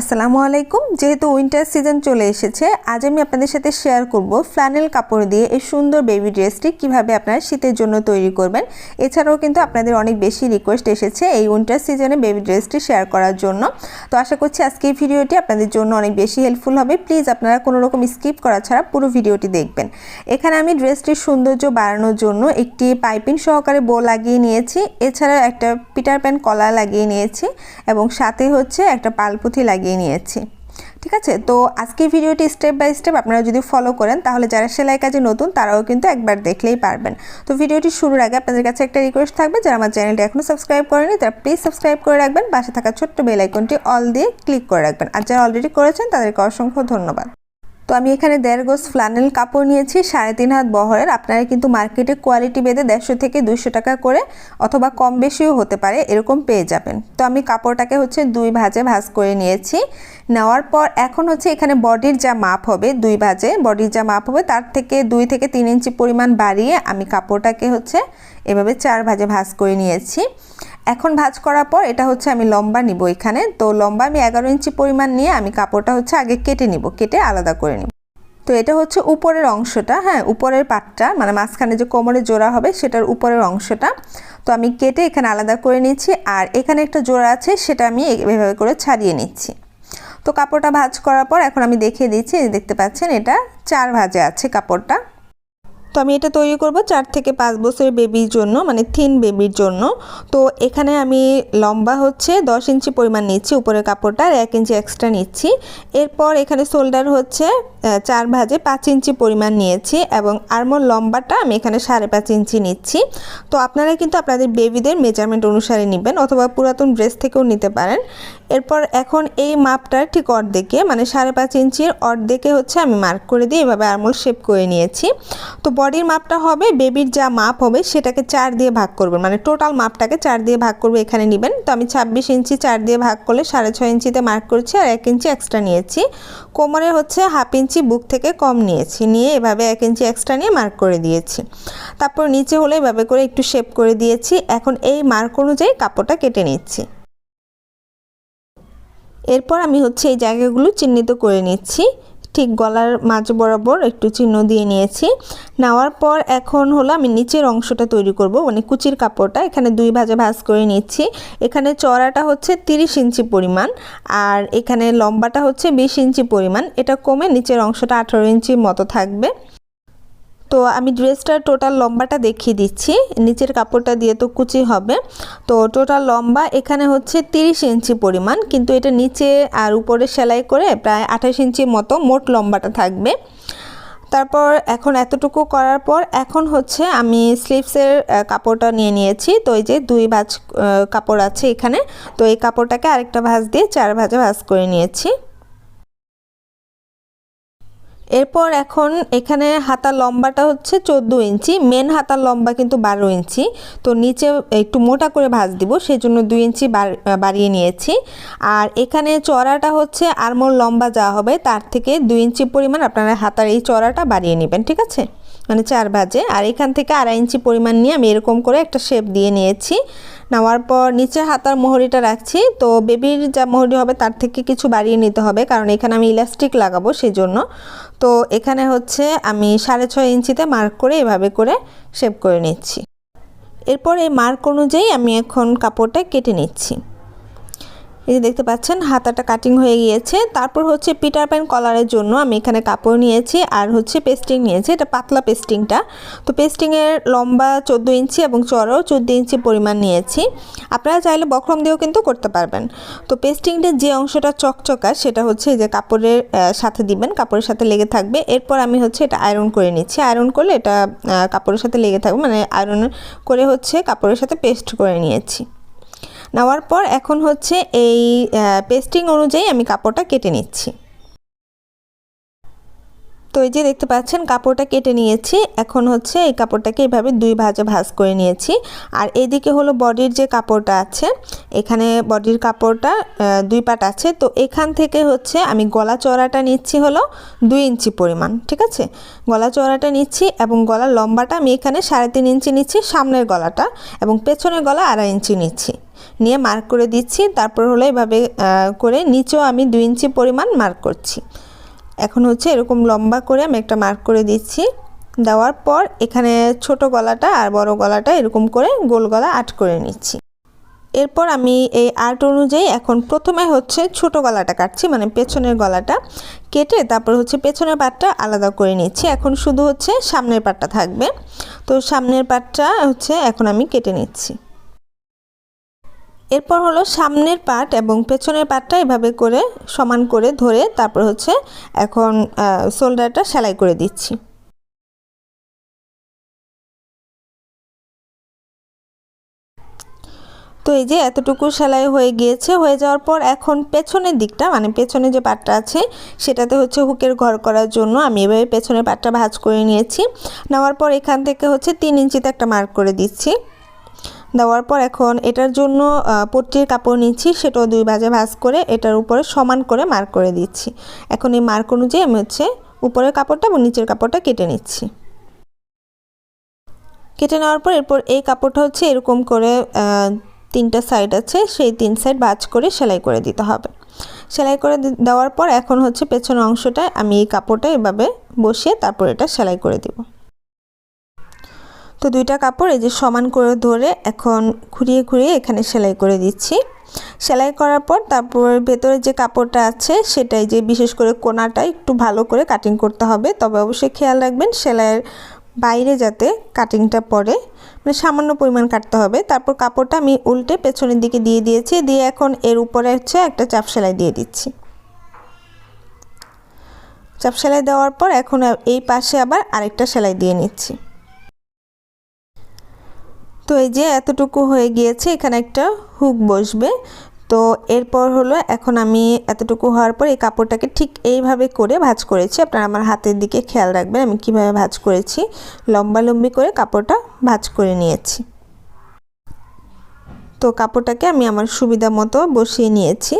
আসসালামু আলাইকুম। যেহেতু উইন্টার সিজন চলে এসেছে, আজ আমি আপনাদের সাথে শেয়ার করব ফ্ল্যানেল কাপড় দিয়ে এই সুন্দর বেবি ড্রেসটি কীভাবে আপনারা শীতের জন্য তৈরি করবেন। এছাড়াও কিন্তু আপনাদের অনেক বেশি রিকোয়েস্ট এসেছে এই উইন্টার সিজনে বেবি ড্রেসটি শেয়ার করার জন্য। তো আশা করছি আজকে এই ভিডিওটি আপনাদের জন্য অনেক বেশি হেল্পফুল হবে। প্লিজ আপনারা কোনো রকম স্কিপ করা ছাড়া পুরো ভিডিওটি দেখবেন। এখানে আমি ড্রেসটির সৌন্দর্য বাড়ানোর জন্য একটি পাইপিং সহকারে বো লাগিয়ে নিয়েছি। এছাড়া একটা পিটার প্যান কলা লাগিয়ে নিয়েছি এবং সাথে হচ্ছে একটা পালপুথি লাগিয়ে নিয়েছি। ঠিক আছে? তো আজকের ভিডিওটি স্টেপ বাই স্টেপ আপনারা যদি ফলো করেন, তাহলে যারা সেলাই কাজে নতুন, তারাও কিন্তু একবার দেখলেই পারবেন। তো ভিডিওটি শুরুর আগে আপনাদের কাছে একটা রিকোয়েস্ট থাকবে, যারা আমার চ্যানেলটি এখনও সাবস্ক্রাইব করেনি তারা প্লিজ সাবস্ক্রাইব করে রাখবেন। পাশে থাকা ছোট্ট বেল আইকনটি অল দিয়ে ক্লিক করে রাখবেন। আর যারা অলরেডি করেছেন, তাদেরকে অসংখ্য ধন্যবাদ। তো আমি এখানে দেড় গোজ ফ্লানেল কাপড় নিয়েছি, সাড়ে তিন হাত বহরের। আপনারা কিন্তু মার্কেটে কোয়ালিটি বেঁধে দেড়শো থেকে দুইশো টাকা করে অথবা কম বেশিও হতে পারে, এরকম পেয়ে যাবেন। তো আমি কাপড়টাকে হচ্ছে দুই ভাজে ভাজ করে নিয়েছি। নেওয়ার পর এখন হচ্ছে এখানে বডির যা মাপ হবে, দুই ভাজে বডির যা মাপ হবে, তার থেকে দুই থেকে তিন ইঞ্চি পরিমাণ বাড়িয়ে আমি কাপড়টাকে হচ্ছে এভাবে চার ভাজে ভাজ করে নিয়েছি। এখন ভাজ করার পর এটা হচ্ছে আমি লম্বা নিব এখানে। তো লম্বা আমি এগারো ইঞ্চি পরিমাণ নিয়ে আমি কাপড়টা হচ্ছে আগে কেটে নিব, কেটে আলাদা করে নিব। তো এটা হচ্ছে উপরের অংশটা হ্যাঁ উপরের পাটটা মানে মাঝখানে যে কোমরে জোড়া হবে সেটার উপরের অংশটা। তো আমি কেটে এখানে আলাদা করে নিচ্ছি আর এখানে একটা জোড়া আছে সেটা আমি এভাবে করে ছাড়িয়ে নিচ্ছি। তো কাপড়টা ভাজ করার পর এখন আমি দেখিয়ে দিচ্ছি দেখতে পাচ্ছেন এটা চার ভাজে আছে কাপড়টা। তো আমি এটা তৈরি করব চার থেকে পাঁচ বছরের বেবির জন্য মানে থিন বেবির জন্য। তো এখানে আমি লম্বা হচ্ছে দশ ইঞ্চি পরিমাণ নিচ্ছি, উপরের কাপড়টা আর এক ইঞ্চি এক্সট্রা নিচ্ছি। এরপর এখানে শোল্ডার হচ্ছে চার ভাজে পাঁচ ইঞ্চি পরিমাণ নিয়েছি এবং আরমোর লম্বাটা আমি এখানে সাড়ে পাঁচ ইঞ্চি নিচ্ছি। তো আপনারা কিন্তু আপনাদের বেবিদের মেজারমেন্ট অনুসারে নেবেন অথবা পুরাতন ড্রেস থেকেও নিতে পারেন। এরপর এখন এই মাপটার ঠিক অর্ধেকে মানে সাড়ে পাঁচ ইঞ্চির অর্ধেকে হচ্ছে আমি মার্ক করে দিয়ে এভাবে আরমোল শেপ করে নিয়েছি। তো বডির মাপটা হবে বেবির যা মাপ হবে সেটাকে চার দিয়ে ভাগ করবেন মানে টোটাল মাপটাকে চার দিয়ে ভাগ করবে এখানে নেবেন। তো আমি ছাব্বিশ ইঞ্চি চার দিয়ে ভাগ করলে সাড়ে ছয় ইঞ্চিতে মার্ক করছি আর এক ইঞ্চি এক্সট্রা নিয়েছি। কোমরে হচ্ছে হাফ ইঞ্চি বুক থেকে কম নিয়েছি, নিয়ে এভাবে এক ইঞ্চি এক্সট্রা নিয়ে মার্ক করে দিয়েছি। তারপর নিচে হলে এভাবে করে একটু শেপ করে দিয়েছি। এখন এই মার্ক অনুযায়ী কাপড়টা কেটে নিচ্ছি। এরপর আমি হচ্ছে এই জায়গাগুলো চিহ্নিত করে নিচ্ছি। ঠিক গলার মাঝ বরাবর একটু চিহ্ন দিয়ে নিয়েছি। নেওয়ার পর এখন হলো আমি নিচের অংশটা তৈরি করব মানে কুচির কাপড়টা। এখানে দুই ভাজে ভাজ করে নিচ্ছি। এখানে চড়াটা হচ্ছে তিরিশ ইঞ্চি পরিমাণ আর এখানে লম্বাটা হচ্ছে বিশ ইঞ্চি পরিমাণ। এটা কমে নিচের অংশটা আঠারো ইঞ্চির মতো থাকবে। তো আমি ড্রেসটার টোটাল লম্বাটা দেখিয়ে দিচ্ছি। নিচের কাপড়টা দিয়ে তো কুচি হবে। তো টোটাল লম্বা এখানে হচ্ছে তিরিশ ইঞ্চি পরিমাণ, কিন্তু এটা নিচে আর উপরে সেলাই করে প্রায় আঠাশ ইঞ্চির মতো মোট লম্বাটা থাকবে। তারপর এখন এতটুকু করার পর এখন হচ্ছে আমি স্লিভসের কাপড়টা নিয়ে নিয়েছি। তো এই যে দুই ভাজ কাপড় আছে এখানে। তো এই কাপড়টাকে আরেকটা ভাঁজ দিয়ে চার ভাজে ভাজ করে নিয়েছি। এরপর এখন এখানে হাতার লম্বাটা হচ্ছে চোদ্দ ইঞ্চি মেন হাতার লম্বা কিন্তু বারো ইঞ্চি। তো নিচে একটু মোটা করে ভাজ দিব সেই জন্য দুই ইঞ্চি বাড়িয়ে নিয়েছি। আর এখানে চড়াটা হচ্ছে আরমোর লম্বা যা হবে, তার থেকে দুই ইঞ্চি পরিমাণ আপনারা হাতার এই চড়াটা বাড়িয়ে নেবেন, ঠিক আছে? মানে চার ভাজে আর এখান থেকে আড়াই ইঞ্চি পরিমাণ নিয়ে আমি এরকম করে একটা শেপ দিয়ে নিয়েছি। নেওয়ার পর নিচে হাতার মোহরিটা রাখছি। তো বেবির যা মোহরি হবে তার থেকে কিছু বাড়িয়ে নিতে হবে, কারণ এখানে আমি ইলাস্টিক লাগাবো সেই জন্য তো এখানে হচ্ছে আমি সাড়ে ছয় ইঞ্চিতে মার্ক করে এভাবে করে শেপ করে নিচ্ছি। এরপর এই মার্ক অনুযায়ী আমি এখন কাপড়টা কেটে নিচ্ছি। এই যে দেখতে পাচ্ছেন, হাতাটা কাটিং হয়ে গিয়েছে। তারপর হচ্ছে পিটার প্যান কলারের জন্য আমি এখানে কাপড় নিয়েছি আর হচ্ছে পেস্টিং নিয়েছি। এটা পাতলা পেস্টিংটা তো পেস্টিংয়ের লম্বা চোদ্দ ইঞ্চি এবং চড়াও চোদ্দ ইঞ্চি পরিমাণ নিয়েছি। আপনারা চাইলে বক্রম দিয়েও কিন্তু করতে পারবেন। তো পেস্টিংটার যে অংশটা চকচকা, সেটা হচ্ছে যে কাপড়ের সাথে দিবেন, কাপড়ের সাথে লেগে থাকবে। এরপর আমি হচ্ছে এটা আয়রন করে নিচ্ছি। আয়রন করলে এটা কাপড়ের সাথে লেগে থাকবে। মানে আয়রন করে হচ্ছে কাপড়ের সাথে পেস্ট করে নিয়েছি। নেওয়ার পর এখন হচ্ছে এই পেস্টিং অনুযায়ী আমি কাপড়টা কেটে নিচ্ছি। তো এই যে দেখতে পাচ্ছেন, কাপড়টা কেটে নিয়েছি। এখন হচ্ছে এই কাপড়টাকে এইভাবে দুই ভাজে ভাজ করে নিয়েছি। আর এদিকে হলো বডির যে কাপড়টা আছে, এখানে বডির কাপড়টা দুই পাট আছে। তো এখান থেকে হচ্ছে আমি গলা চড়াটা নিচ্ছি হলো দুই ইঞ্চি পরিমাণ, ঠিক আছে? গলা চড়াটা নিচ্ছি এবং গলার লম্বাটা আমি এখানে সাড়ে তিন ইঞ্চি নিচ্ছি, সামনের গলাটা এবং পেছনের গলা আড়াই ইঞ্চি নিচ্ছি। নিয়ে মার্ক করে দিচ্ছি। তারপর হলো এভাবে করে নিচেও আমি দুই ইঞ্চি পরিমাণ মার্ক করছি। এখন হচ্ছে এরকম লম্বা করে আমি একটা মার্ক করে দিচ্ছি। দেওয়ার পর এখানে ছোট গলাটা আর বড় গলাটা এরকম করে গোল গলা আট করে নিচ্ছি। এরপর আমি এই আর্ট অনুযায়ী এখন প্রথমে হচ্ছে ছোট গলাটা কাটছি মানে পেছনের গলাটা কেটে তারপর হচ্ছে পেছনের পাটটা আলাদা করে নিচ্ছি। এখন শুধু হচ্ছে সামনের পাটটা থাকবে। তো সামনের পাটটা হচ্ছে এখন আমি কেটে নিচ্ছি। এরপর হলো সামনের পাট এবং পেছনের পাটটা এভাবে করে সমান করে ধরে তারপর হচ্ছে এখন শোল্ডারটা সেলাই করে দিচ্ছি। তো এই যে এতটুকু সেলাই হয়ে গিয়েছে, হয়ে যাওয়ার পর এখন পেছনের দিকটা মানে পেছনে যে পাটটা আছে, সেটাতে হচ্ছে হুকের ঘর করার জন্য আমি এভাবে পেছনের পাটটা ভাজ করে নিয়েছি। নেওয়ার পর এখান থেকে হচ্ছে তিন ইঞ্চিতে একটা মার্ক করে দিচ্ছি। দেওয়ার পর এখন এটার জন্য পট্টির কাপড় নিচ্ছি, সেটাও দুই বাজে ভাজ করে এটার উপরে সমান করে মার্ক করে দিচ্ছি। এখন এই মার্ক অনুযায়ী আমি হচ্ছে উপরের কাপড়টা এবং নিচের কাপড়টা কেটে নিচ্ছি। কেটে নেওয়ার পর এরপর এই কাপড়টা হচ্ছে এরকম করে তিনটা সাইড আছে, সেই তিন সাইড বাজ করে সেলাই করে দিতে হবে। সেলাই করে দেওয়ার পর এখন হচ্ছে পেছনের অংশটা আমি এই কাপড়টা এভাবে বসিয়ে তারপর এটা সেলাই করে দিব। তো দুইটা কাপড় এই যে সমান করে ধরে এখন ঘুরিয়ে ঘুরিয়ে এখানে সেলাই করে দিচ্ছি। সেলাই করার পর তারপর ভেতরে যে কাপড়টা আছে সেটাই যে বিশেষ করে কোনাটা একটু ভালো করে কাটিং করতে হবে। তবে অবশ্যই খেয়াল রাখবেন সেলাইয়ের বাইরে যাতে কাটিংটা পড়ে মানে সামান্য পরিমাণ কাটতে হবে। তারপর কাপড়টা আমি উল্টে পেছনের দিকে দিয়ে দিয়েছি, দিয়ে এখন এর উপরে হচ্ছে একটা চাপ সেলাই দিয়ে দিচ্ছি। চাপ সেলাই দেওয়ার পর এখন এই পাশে আবার আরেকটা সেলাই দিয়ে নিচ্ছি। তো এই যে এতটুকু হয়ে গিয়েছে, এখানে একটা হুক বসবে। তো এরপর হলো এখন আমি এতটুকু হওয়ার পর এই কাপড়টাকে ঠিক এইভাবে করে ভাজ করেছি। আপনারা আমার হাতের দিকে খেয়াল রাখবেন, আমি কীভাবে ভাজ করেছি। লম্বা লম্বি করে কাপড়টা ভাজ করে নিয়েছি। তো কাপড়টাকে আমি আমার সুবিধা মতো বসিয়ে নিয়েছি।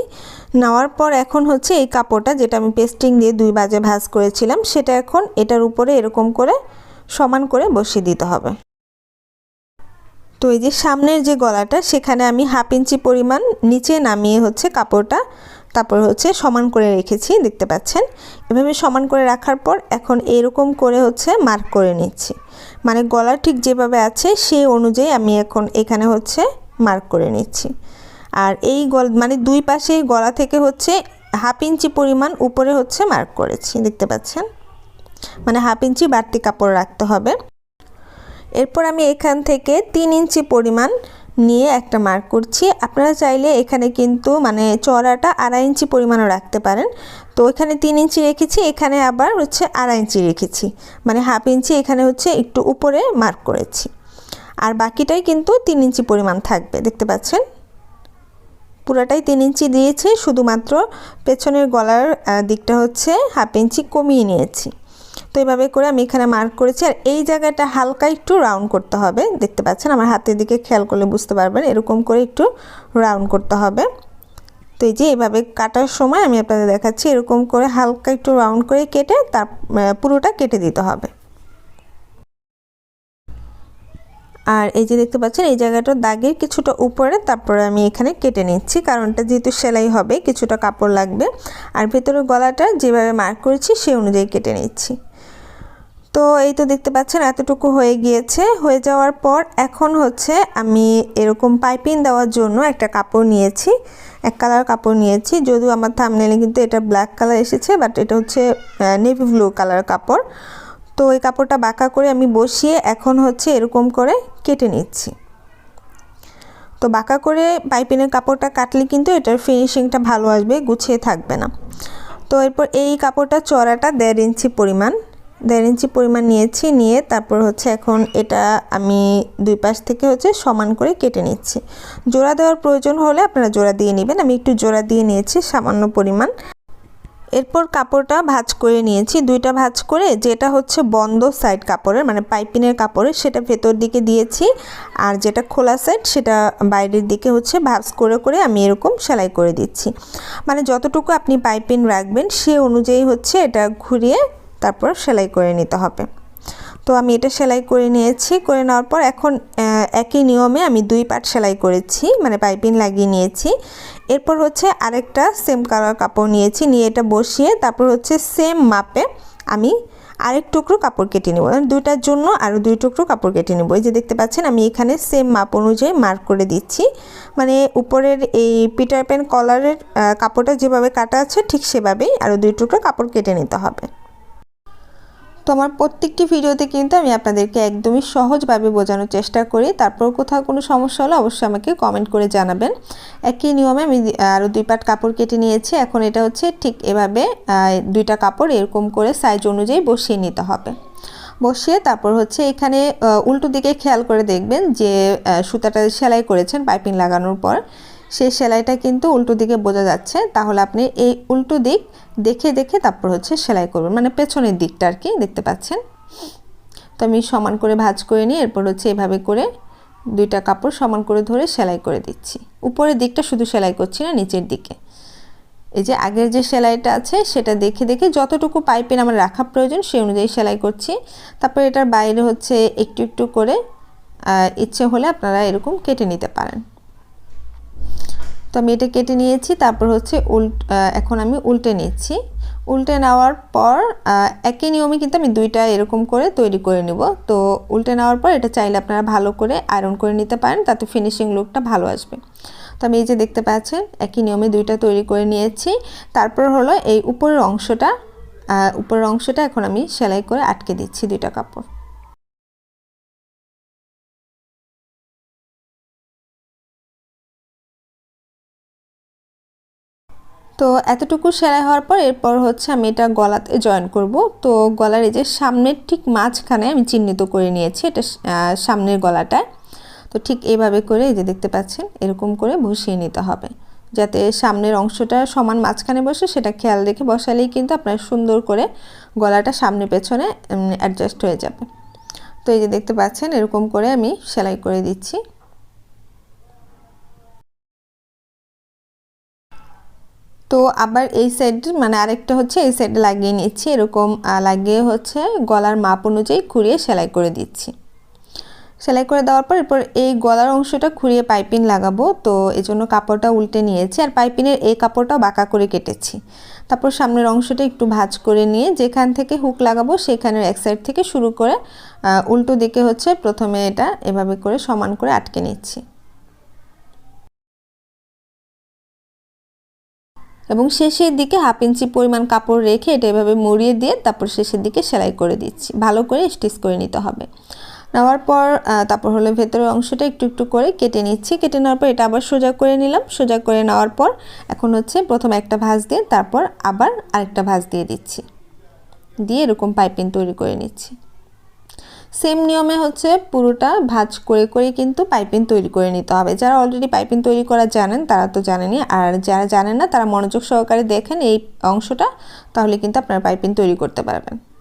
নেওয়ার পর এখন হচ্ছে এই কাপড়টা যেটা আমি পেস্টিং দিয়ে দুই বাজে ভাজ করেছিলাম, সেটা এখন এটার উপরে এরকম করে সমান করে বসিয়ে দিতে হবে। তো এই যে সামনের যে গলাটা, সেখানে আমি হাফ ইঞ্চি পরিমাণ নিচে নামিয়ে হচ্ছে কাপড়টা, তারপর হচ্ছে সমান করে রেখেছি, দেখতে পাচ্ছেন? এভাবে সমান করে রাখার পর এখন এরকম করে হচ্ছে মার্ক করে নিচ্ছি। মানে গলা ঠিক যেভাবে আছে সেই অনুযায়ী আমি এখন এখানে হচ্ছে মার্ক করে নিচ্ছি। আর এই গল মানে দুই পাশে গলা থেকে হচ্ছে হাফ ইঞ্চি পরিমাণ উপরে হচ্ছে মার্ক করেছি, দেখতে পাচ্ছেন? মানে হাফ ইঞ্চি বাড়তি কাপড় রাখতে হবে। এরপর আমি এখান থেকে তিন ইঞ্চি পরিমাণ নিয়ে একটা মার্ক করছি। আপনারা চাইলে এখানে কিন্তু মানে চড়াটা আড়াই ইঞ্চি পরিমাণও রাখতে পারেন। তো এখানে তিন ইঞ্চি রেখেছি, এখানে আবার হচ্ছে আড়াই ইঞ্চি রেখেছি। মানে হাফ ইঞ্চি এখানে হচ্ছে একটু উপরে মার্ক করেছি। আর বাকিটাই কিন্তু তিন ইঞ্চি পরিমাণ থাকবে, দেখতে পাচ্ছেন? পুরাটাই তিন ইঞ্চি দিয়েছি, শুধুমাত্র পেছনের গলার দিকটা হচ্ছে হাফ ইঞ্চি কমিয়ে নিয়েছি। তো এইভাবে করে আমি এখানে মার্ক করেছি আর এই জায়গাটা হালকা একটু রাউন্ড করতে হবে। দেখতে পাচ্ছেন আমার হাতের দিকে খেয়াল করলে বুঝতে পারবেন, এরকম করে একটু রাউন্ড করতে হবে। তো এই যে এইভাবে কাটার সময় আমি আপনাদের দেখাচ্ছি, এরকম করে হালকা একটু রাউন্ড করে কেটে তার পুরোটা কেটে দিতে হবে। আর এই যে দেখতে পাচ্ছেন, এই জায়গাটা দাগের কিছুটা উপরে, তারপরে আমি এখানে কেটে নিচ্ছি। কারণটা যেহেতু সেলাই হবে, কিছুটা কাপড় লাগবে। আর ভেতরের গলাটা যেভাবে মার্ক করেছি, সেই অনুযায়ী কেটে নিচ্ছি। তো এই তো দেখতে পাচ্ছেন, এতটুকু হয়ে গিয়েছে। হয়ে যাওয়ার পর এখন হচ্ছে আমি এরকম পাইপিং দেওয়ার জন্য একটা কাপড় নিয়েছি, এক কালার কাপড় নিয়েছি। যদিও আমার থামনেলে কিন্তু এটা ব্ল্যাক কালার এসেছে বাট এটা হচ্ছে নেভি ব্লু কালার কাপড়। তো এই কাপড়টা বাঁকা করে আমি বসিয়ে এখন হচ্ছে এরকম করে কেটে নিচ্ছি। তো বাঁকা করে পাইপিনের কাপড়টা কাটলে কিন্তু এটার ফিনিশিংটা ভালো আসবে, গুছিয়ে থাকবে না। তো এরপর এই কাপড়টা চড়াটা দেড় ইঞ্চি পরিমাণ। দেড় ইঞ্চি পরিমাণ নিয়েছি, নিয়ে তারপর হচ্ছে এখন এটা আমি দুই পাশ থেকে হচ্ছে সমান করে কেটে নিচ্ছি। জোড়া দেওয়ার প্রয়োজন হলে আপনারা জোড়া দিয়ে নেবেন। আমি একটু জোড়া দিয়ে নিয়েছি সামান্য পরিমাণ। এরপর কাপড়টা ভাঁজ করে নিয়েছি, দুইটা ভাঁজ করে যেটা হচ্ছে বন্ধ সাইড কাপড়ের মানে পাইপিনের কাপড়ের, সেটা ভেতর দিকে দিয়েছি। আর যেটা খোলা সাইড সেটা বাইরের দিকে হচ্ছে ভাঁজ করে করে আমি এরকম সেলাই করে দিচ্ছি। মানে যতটুকু আপনি পাইপিন রাখবেন, সে অনুযায়ী হচ্ছে এটা ঘুরিয়ে তারপর সেলাই করে নিতে হবে। তো আমি এটা সেলাই করে নিয়েছি, করে নেওয়ার পর এখন একই নিয়মে আমি দুই পার্ট সেলাই করেছি মানে পাইপিং লাগিয়ে নিয়েছি। এরপর হচ্ছে আরেকটা সেম কালার কাপড় নিয়েছি, নিয়ে এটা বসিয়ে তারপর হচ্ছে সেম মাপে আমি আরেক টুকরো কাপড় কেটে নেব। দুইটার জন্য আরও দুই টুকরো কাপড় কেটে নেব। এই যে দেখতে পাচ্ছেন, আমি এখানে সেম মাপ অনুযায়ী মার্ক করে দিচ্ছি। মানে উপরের এই পিটার প্যান কলারের কাপড়টা যেভাবে কাটা আছে ঠিক সেভাবেই আরও দুই টুকরো কাপড় কেটে নিতে হবে। তো আমার প্রত্যেকটি ভিডিওতে কিন্তু আমি আপনাদেরকে একদমই সহজভাবে বোঝানোর চেষ্টা করি। তারপর কোথাও কোনো সমস্যা হলে অবশ্যই আমাকে কমেন্ট করে জানাবেন। একই নিয়মে আমি আরও দুই পাট কাপড় কেটে নিয়েছি। এখন এটা হচ্ছে ঠিক এভাবে দুইটা কাপড় এরকম করে সাইজ অনুযায়ী বসিয়ে নিতে হবে। বসিয়ে তারপর হচ্ছে এখানে উল্টো দিকে খেয়াল করে দেখবেন যে সুতাটা সেলাই করেছেন পাইপিং লাগানোর পর। সেই সেলাইটা কিন্তু উল্টো দিকে বোঝা যাচ্ছে। তাহলে আপনি এই উল্টো দিক দেখে দেখে তারপর হচ্ছে সেলাই করবেন। মানে পেছনের দিকটা আর কি, দেখতে পাচ্ছেন? তো আমি সমান করে ভাঁজ করে নিয়ে এরপর হচ্ছে এভাবে করে দুইটা কাপড় সমান করে ধরে সেলাই করে দিচ্ছি। উপরের দিকটা শুধু সেলাই করছি না, নিচের দিকে। এই যে আগের যে সেলাইটা আছে, সেটা দেখে দেখে যতটুকু পাইপের আমার রাখা প্রয়োজন, সেই অনুযায়ী সেলাই করছি। তারপর এটার বাইরে হচ্ছে একটু একটু করে ইচ্ছে হলে আপনারা এরকম কেটে নিতে পারেন। তো আমি এটা কেটে নিয়েছি, তারপর হচ্ছে উল্ট এখন আমি উল্টে নিচ্ছি। উল্টে নেওয়ার পর একই নিয়মে কিন্তু আমি দুইটা এরকম করে তৈরি করে নেব। তো উল্টে নেওয়ার পর এটা চাইলে আপনারা ভালো করে আয়রন করে নিতে পারেন, তাতে ফিনিশিং লুকটা ভালো আসবে। তো আমি এই যে দেখতে পাচ্ছেন, একই নিয়মে দুইটা তৈরি করে নিয়েছি। তারপর হলো এই উপরের অংশটা উপরের অংশটা এখন আমি সেলাই করে আটকে দিচ্ছি দুইটা কাপড়। তো এতটুকু সেলাই হওয়ার পর এরপর হচ্ছে আমি এটা গলাতে জয়েন করব। তো গলার এই যে সামনের ঠিক মাঝখানে আমি চিহ্নিত করে নিয়েছি, এটা সামনের গলাটায়। তো ঠিক এইভাবে করে এই যে দেখতে পাচ্ছেন, এরকম করে বসিয়ে নিতে হবে। যাতে সামনের অংশটা সমান মাঝখানে বসে, সেটা খেয়াল রেখে বসালেই কিন্তু আপনার সুন্দর করে গলাটা সামনে পেছনে অ্যাডজাস্ট হয়ে যাবে। তো এই যে দেখতে পাচ্ছেন, এরকম করে আমি সেলাই করে দিচ্ছি। তো আবার এই সাইড মানে আরেকটা হচ্ছে এই সাইডে লাগিয়ে নিচ্ছি। এরকম লাগিয়ে হচ্ছে গলার মাপ অনুযায়ী খুঁড়িয়ে সেলাই করে দিচ্ছি। সেলাই করে দেওয়ার পর এরপর এই গলার অংশটা খুঁড়িয়ে পাইপিং লাগাবো। তো এই জন্য কাপড়টা উল্টে নিয়েছি আর পাইপিংয়ের এই কাপড়টাও বাঁকা করে কেটেছি। তারপর সামনের অংশটা একটু ভাজ করে নিয়ে যেখান থেকে হুক লাগাবো সেখানের এক সাইড থেকে শুরু করে উল্টো দিকে হচ্ছে প্রথমে এটা এভাবে করে সমান করে আটকে নিচ্ছি। এবং শেষের দিকে হাফ ইঞ্চি পরিমাণ কাপড় রেখে এটা এভাবে মুড়িয়ে দিয়ে তারপর শেষের দিকে সেলাই করে দিচ্ছি। ভালো করে স্টিচ করে নিতে হবে। নেওয়ার পর তারপর হলো ভেতরের অংশটা একটু একটু করে কেটে নিচ্ছি। কেটে নেওয়ার পর এটা আবার সোজা করে নিলাম। সোজা করে নেওয়ার পর এখন হচ্ছে প্রথম একটা ভাঁজ দিয়ে তারপর আবার আরেকটা ভাঁজ দিয়ে দিচ্ছি। দিয়ে এরকম পাইপিং তৈরি করে নিচ্ছি। সেম নিয়মে হচ্ছে পুরোটা ভাজ করে করে কিন্তু পাইপিং তৈরি করে নিতে হবে। যারা অলরেডি পাইপিং তৈরি করা জানেন, তারা তো জানেনই। আর যারা জানেন না, তারা মনোযোগ সহকারে দেখেন এই অংশটা, তাহলে কিন্তু আপনারা পাইপিং তৈরি করতে পারবেন।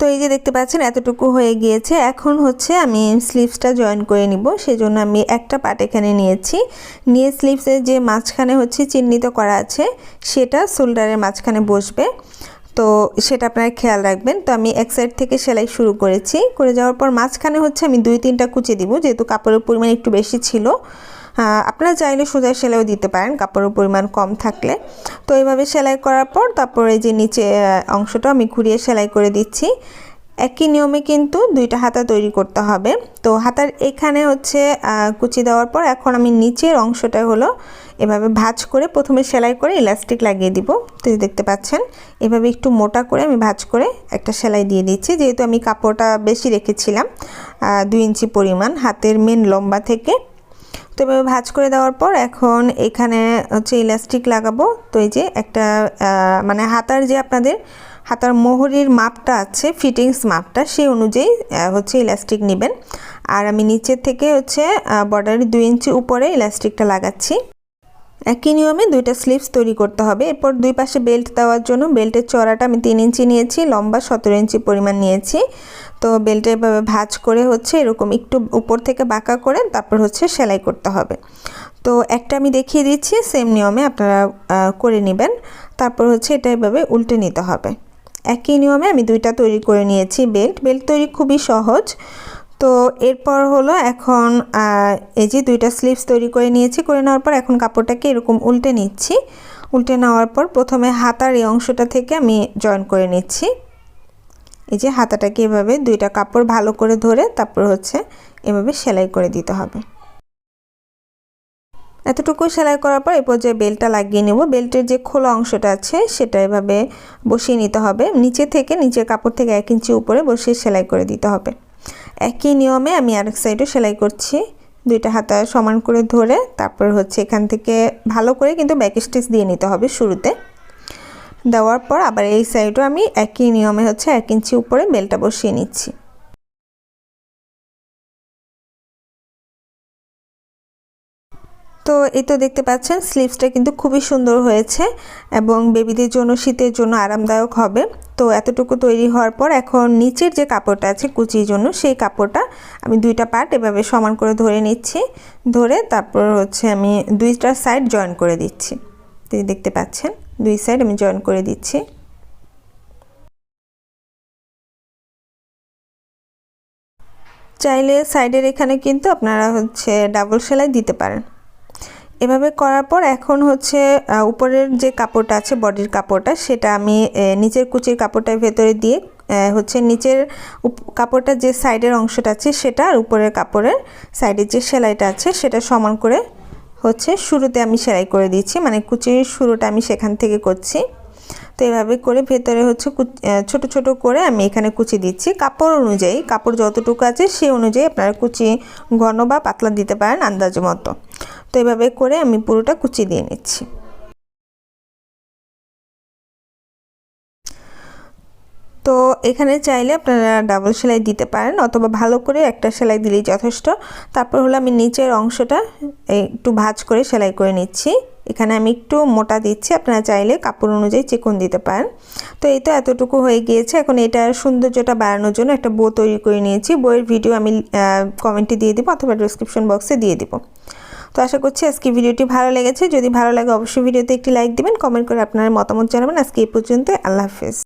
তো এই যে দেখতে পাচ্ছেন, এতটুকু হয়ে গিয়েছে। এখন হচ্ছে আমি স্লিভসটা জয়েন করে নিব। সেজন্য আমি একটা পাট এখানে নিয়েছি। নিয়ে স্লিভসের যে মাঝখানে হচ্ছে চিহ্নিত করা আছে, সেটা শোল্ডারের মাঝখানে বসবে। তো সেটা আপনারা খেয়াল রাখবেন। তো আমি এক সাইড থেকে সেলাই শুরু করেছি। করে যাওয়ার পর মাঝখানে হচ্ছে আমি দুই তিনটা কুচি দিব, যেহেতু কাপড়ের পরিমাণ একটু বেশি ছিল। আপনারা চাইলে সোজা সেলাইও দিতে পারেন, কাপড়ের পরিমাণ কম থাকলে। তো এইভাবে সেলাই করার পর তারপরে যে নিচে অংশটা আমি ঘুরিয়ে সেলাই করে দিচ্ছি। একই নিয়মে কিন্তু দুইটা হাতা তৈরি করতে হবে। তো হাতার এখানে হচ্ছে কুচি দেওয়ার পর এখন আমি নিচের অংশটা হলো এভাবে ভাঁজ করে প্রথমে সেলাই করে ইলাস্টিক লাগিয়ে দিব। তো দেখতে পাচ্ছেন, এভাবে একটু মোটা করে আমি ভাঁজ করে একটা সেলাই দিয়ে দিচ্ছি। যেহেতু আমি কাপড়টা বেশি রেখেছিলাম দুই ইঞ্চি পরিমাণ, হাতের মেন লম্বা থেকে তো এভাবে ভাঁজ করে দেওয়ার পর এখন এখানে হচ্ছে ইলাস্টিক লাগাবো। তো এই যে একটা মানে হাতার যে আপনাদের হাতার মোহরির মাপটা আছে, ফিটিংস মাপটা, সেই অনুযায়ী হচ্ছে ইলাস্টিক নেবেন। আর আমি নিচের থেকে হচ্ছে বর্ডারের দুই ইঞ্চি উপরে ইলাস্টিকটা লাগাচ্ছি। একই নিয়মে দুইটা স্লিভস তৈরি করতে হবে। এরপর দুই পাশে বেল্ট দেওয়ার জন্য বেল্টের চড়াটা আমি তিন ইঞ্চি নিয়েছি, লম্বা সতেরো ইঞ্চি পরিমাণ নিয়েছি। তো বেল্টে এভাবে ভাঁজ করে হচ্ছে এরকম একটু উপর থেকে বাঁকা করে তারপর হচ্ছে সেলাই করতে হবে। তো একটা আমি দেখিয়ে দিচ্ছি, সেম নিয়মে আপনারা করে নেবেন। তারপর হচ্ছে এটা এভাবে উল্টে নিতে হবে। একই নিয়মে আমি দুইটা তৈরি করে নিয়েছি বেল্ট। বেল্ট তৈরি খুবই সহজ। তো এরপর হলো এখন এই যে দুইটা স্লিভস তৈরি করে নিয়েছি, করে নেওয়ার পর এখন কাপড়টাকে এরকম উল্টে নিচ্ছি। উল্টে নেওয়ার পর প্রথমে হাতার এই অংশটা থেকে আমি জয়েন করে নিচ্ছি। এই যে হাতাটাকে এভাবে দুইটা কাপড় ভালো করে ধরে তারপর হচ্ছে এভাবে সেলাই করে দিতে হবে। এতটুকু সেলাই করার পর এই পর্যায়ে বেল্টটা লাগিয়ে নেব। বেল্টের যে খোলা অংশটা আছে সেটা এভাবে বসিয়ে নিতে হবে। নিচে থেকে, নিচের কাপড় থেকে এক ইঞ্চি উপরে বসিয়ে সেলাই করে দিতে হবে। একই নিয়মে আমি আরেক সাইডও সেলাই করছি। দুইটা হাতা সমান করে ধরে তারপর হচ্ছে এখান থেকে ভালো করে কিন্তু ব্যাক স্টিচ দিয়ে নিতে হবে শুরুতে। দেওয়ার পর আবার এই সাইডও আমি একই নিয়মে হচ্ছে এক ইঞ্চি উপরে বেলটা বসিয়ে নিচ্ছি। তো এই তো দেখতে পাচ্ছেন স্লিভসটা কিন্তু খুবই সুন্দর হয়েছে এবং বেবিদের জন্য, শীতের জন্য আরামদায়ক হবে। তো এতটুকু তৈরি হওয়ার পর এখন নিচের যে কাপড়টা আছে, কুচির জন্য, সেই কাপড়টা আমি দুইটা পার্ট এভাবে সমান করে ধরে নিচ্ছি। ধরে তারপর হচ্ছে আমি দুইটা সাইড জয়েন করে দিচ্ছি। দেখতে পাচ্ছেন, দুই সাইড আমি জয়েন করে দিচ্ছি। চাইলে সাইডের এখানে কিন্তু আপনারা হচ্ছে ডাবল সেলাই দিতে পারেন। এভাবে করার পর এখন হচ্ছে উপরের যে কাপড়টা আছে, বডির কাপড়টা, সেটা আমি নিচের কুচির কাপড়টার ভেতরে দিয়ে হচ্ছে নিচের কাপড়টার যে সাইডের অংশটা আছে, সেটা আর উপরের কাপড়ের সাইডের যে সেলাইটা আছে, সেটা সমান করে হচ্ছে শুরুতে আমি সেলাই করে দিচ্ছি মানে কুচির শুরুটা আমি সেখান থেকে করছি। তো এভাবে করে ভেতরে হচ্ছে ছোট ছোট করে আমি এখানে কুচি দিচ্ছি। কাপড় অনুযায়ী, কাপড় যতটুকু আছে সেই অনুযায়ী আপনারা কুচি ঘন বা পাতলা দিতে পারেন আন্দাজ মতো। তো এভাবে করে আমি পুরোটা কুচি দিয়ে নিচ্ছি। তো এখানে চাইলে আপনারা ডাবল সেলাই দিতে পারেন অথবা ভালো করে একটা সেলাই দিলেই যথেষ্ট। তারপর হলো আমি নিচের অংশটা একটু ভাজ করে সেলাই করে নিচ্ছি। এখানে আমি একটু মোটা দিচ্ছি, আপনারা চাইলে কাপড় অনুযায়ী চিকন দিতে পারেন। তো এই তো এতটুকু হয়ে গিয়েছে। এখন এটা সৌন্দর্যটা বাড়ানোর জন্য একটা বই তৈরি করে নিয়েছি। বইয়ের ভিডিও আমি কমেন্টে দিয়ে দিব অথবা ডিসক্রিপশন বক্সে দিয়ে দিব। তো আশা করছি আজকে ভিডিওটি ভালো লেগেছে। যদি ভালো লাগে অবশ্যই ভিডিওতে একটি লাইক দিবেন কমেন্ট করে আপনার মতামত জানাবেন। আজকে এই পর্যন্ত আল্লাহ হাফেজ।